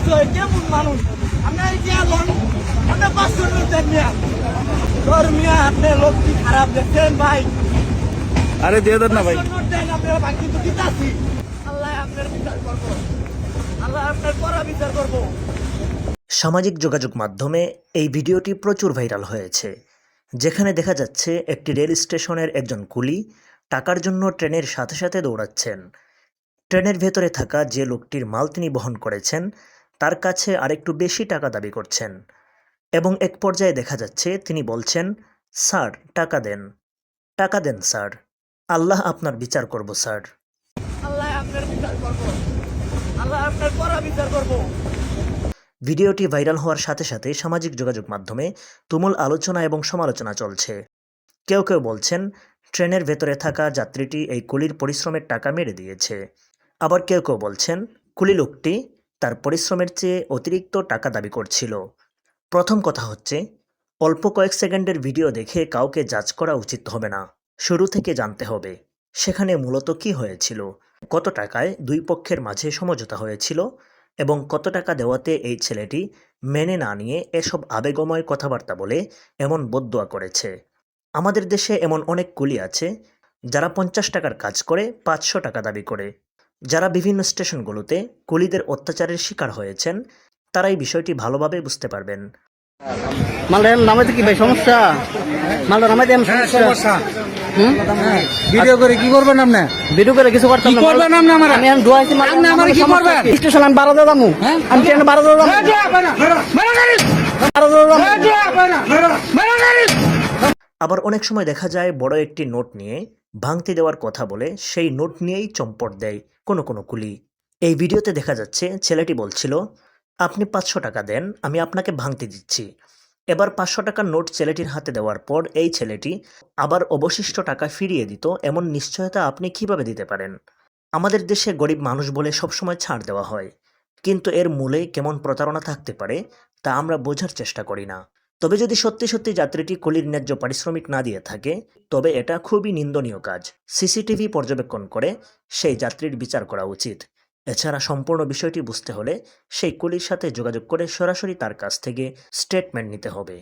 দেখছ কেমন মানুষ? আপনি এই যে আলোন পাঁচশো লোক দেন মিয়া তোর মিয়া আপনি লোক কি খারাপ? দেখছেন ভাই? আরে দিয়ে দেন না ভাই। দেন আপনার ভাই কিন্তু দিতাছি আল্লাহ আপনার বিচার করব। আল্লাহ আপনার করা বিচার করব। সামাজিক যোগাযোগ মাধ্যমে এই ভিডিওটি প্রচুর ভাইরাল হয়েছে যেখানে দেখা যাচ্ছে একটি রেল স্টেশনের একজন কুলি টাকার জন্য ট্রেনের সাথে সাথে দৌড়াচ্ছেন। ট্রেনের ভেতরে থাকা যে লোকটির মাল তিনি বহন করেছেন তার কাছে আরেকটু বেশি টাকা দাবি করছেন। এবং এক পর্যায়ে দেখা যাচ্ছে তিনি বলছেন স্যার টাকা দেন। টাকা দেন স্যার। আল্লাহ আপনার বিচার করব স্যার। আল্লাহ আপনার বিচার করব। আল্লাহ আপনার করা বিচার করব। ভিডিওটি ভাইরাল হওয়ার সাথে সাথে সামাজিক যোগাযোগ মাধ্যমে তুমুল আলোচনা এবং সমালোচনা চলছে। কেউ কেউ বলছেন ট্রেনের ভেতরে থাকা যাত্রীটি এই কুলির পরিশ্রমের টাকা মেরে দিয়েছে। আবার কেউ কেউ বলছেন কুলি লোকটি তার পরিশ্রমের চেয়ে অতিরিক্ত টাকা দাবি করছিল। প্রথম কথা হচ্ছে, অল্প কয়েক সেকেন্ডের ভিডিও দেখে কাউকে জাজ করা উচিত হবে না। শুরু থেকে জানতে হবে, সেখানে মূলত কি হয়েছিল? কত টাকায় দুই পক্ষের মাঝে সমঝোতা হয়েছিল? এবং কত টাকা দেওয়াতে এই ছেলেটি মেনে না নিয়ে এসব আবেগময় কথাবার্তা বলে এমন বদুয়া করেছে? আমাদের দেশে এমন অনেক কুলি আছে, যারা পঞ্চাশ টাকার কাজ করে পাঁচশো টাকা দাবি করে। যারা বিভিন্ন স্টেশনগুলোতে কুলিদের অত্যাচারের শিকার হয়েছেন তারা এই বিষয়টি ভালোভাবে বুঝতে পারবেন। মালটা নামাইতে কি ভাই সমস্যা? মালটা নামাইতে আমি হ্যাঁ, সমস্যা? ভিডিও করে কি করবেন আপনি? ভিডিও করে কিছু করতাম না। করবেন আপনি আমার? আমি ডুয়াইছি মাল আপনি আমার কি করবেন? স্টেশন আমি বারো দামু। হ্যাঁ? আমি ট্রেনে বারো দামু। এই যে, বেড়া, বেড়া, বেড়া গাড়ি! বারো দামু। এই যে, বেড়া, বেড়া, বেড়া গাড়ি! আবার অনেক সময় দেখা যায় বড় একটি নোট নিয়ে ভাঙতি দেওয়ার কথা বলে সেই নোট নিয়েই চম্পট দেয় কোনো কোনো কুলি। এই ভিডিওতে দেখা যাচ্ছে ছেলেটি বলছিল, আপনি পাঁচশো টাকা দেন, আমি আপনাকে ভাঙতি দিচ্ছি। এবার পাঁচশো টাকার নোট ছেলেটির হাতে দেওয়ার পর এই ছেলেটি আবার অবশিষ্ট টাকা ফিরিয়ে দিত এমন নিশ্চয়তা আপনি কীভাবে দিতে পারেন? আমাদের দেশে গরিব মানুষ বলে সবসময় ছাড় দেওয়া হয়, কিন্তু এর মূলে কেমন প্রতারণা থাকতে পারে তা আমরা বোঝার চেষ্টা করি না। তবে যদি সত্যি সত্যি যাত্রীটি কুলির ন্যায্য পারিশ্রমিক না দিয়ে থাকে, তবে এটা খুবই নিন্দনীয় কাজ। সিসিটিভি পর্যবেক্ষণ করে সেই যাত্রীর বিচার করা উচিত। এছাড়া সম্পূর্ণ বিষয়টি বুঝতে হলে সেই কলির সাথে যোগাযোগ করে সরাসরি তার কাছ থেকে স্টেটমেন্ট নিতে হবে।